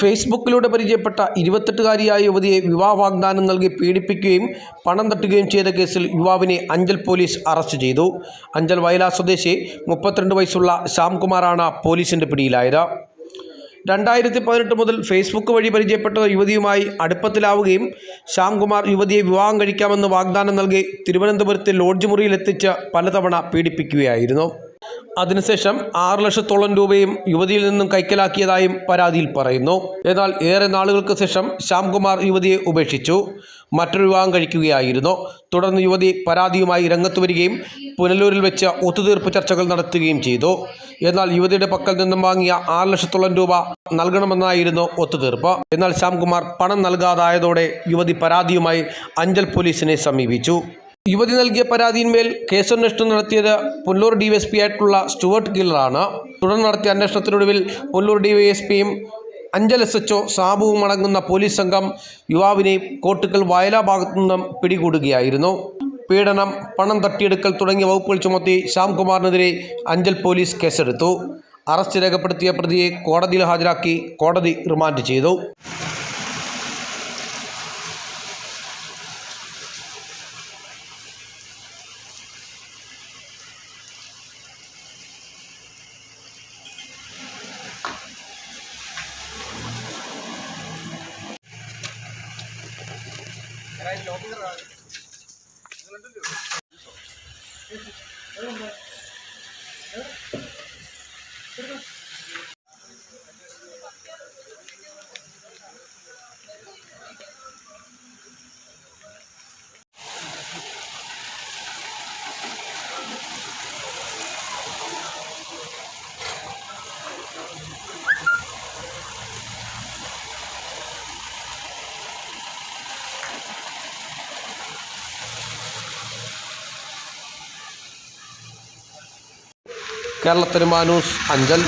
ഫേസ്ബുക്കിലൂടെ പരിചയപ്പെട്ട ഇരുപത്തെട്ടുകാരിയായ യുവതിയെ വിവാഹ വാഗ്ദാനം നൽകി പീഡിപ്പിക്കുകയും പണം തട്ടുകയും ചെയ്ത കേസിൽ യുവാവിനെ അഞ്ചൽ പോലീസ് അറസ്റ്റ് ചെയ്തു. അഞ്ചൽ വയലാ സ്വദേശി മുപ്പത്തിരണ്ട് വയസ്സുള്ള ശ്യാംകുമാറാണ് പോലീസിന്റെ പിടിയിലായത്. രണ്ടായിരത്തി പതിനെട്ട് മുതൽ ഫേസ്ബുക്ക് വഴി പരിചയപ്പെട്ട യുവതിയുമായി അടുപ്പത്തിലാവുകയും ശ്യാംകുമാർ യുവതിയെ വിവാഹം കഴിക്കാമെന്ന് വാഗ്ദാനം നൽകി തിരുവനന്തപുരത്തെ ലോഡ്ജ് മുറിയിലെത്തിച്ച് പലതവണ പീഡിപ്പിക്കുകയായിരുന്നു. അതിനുശേഷം ആറ് ലക്ഷത്തോളം രൂപയും യുവതിയിൽ നിന്നും കൈക്കലാക്കിയതായും പരാതിയിൽ പറയുന്നു. എന്നാൽ ഏറെ നാളുകൾക്ക് ശേഷം ശ്യാംകുമാർ യുവതിയെ ഉപേക്ഷിച്ചു. മറ്റൊരു വിവാഹം കഴിക്കുകയായിരുന്നു. തുടർന്ന് യുവതി പരാതിയുമായി രംഗത്ത് വരികയും പുനലൂരിൽ വെച്ച് ഒത്തുതീർപ്പ് ചർച്ചകൾ നടത്തുകയും ചെയ്തു. എന്നാൽ യുവതിയുടെ പക്കൽ നിന്നും വാങ്ങിയ ആറ് ലക്ഷത്തോളം രൂപ നൽകണമെന്നായിരുന്നു ഒത്തുതീർപ്പ്. എന്നാൽ ശ്യാംകുമാർ പണം നൽകാതായതോടെ യുവതി പരാതിയുമായി അഞ്ചൽ പോലീസിനെ സമീപിച്ചു. യുവതി നൽകിയ പരാതിയിന്മേൽ കേസന്വേഷണം നടത്തിയത് പുല്ലൂർ ഡിവൈഎസ്പി ആയിട്ടുള്ള സ്റ്റുവർട്ട് ഗില്ലറാണ്. തുടർന്ന് നടത്തിയ അന്വേഷണത്തിനൊടുവിൽ പുല്ലൂർ ഡിവൈഎസ്പിയും അഞ്ചൽ എസ് എച്ച് സാബുവും അടങ്ങുന്ന പോലീസ് സംഘം യുവാവിനെ കോട്ടുക്കൽ വയല ഭാഗത്തു നിന്നും പിടികൂടുകയായിരുന്നു. പീഡനം പണം തട്ടിയെടുക്കൽ തുടങ്ങിയ വകുപ്പുകൾ ചുമത്തി ശ്യാംകുമാറിനെതിരെ അഞ്ചൽ പോലീസ് കേസെടുത്തു. അറസ്റ്റ് രേഖപ്പെടുത്തിയ പ്രതിയെ കോടതിയിൽ ഹാജരാക്കി കോടതി റിമാൻഡ് ചെയ്തു. ഓഫീസറാണ് കേരളത്തിന് മാനൂസ് അഞ്ചൽ.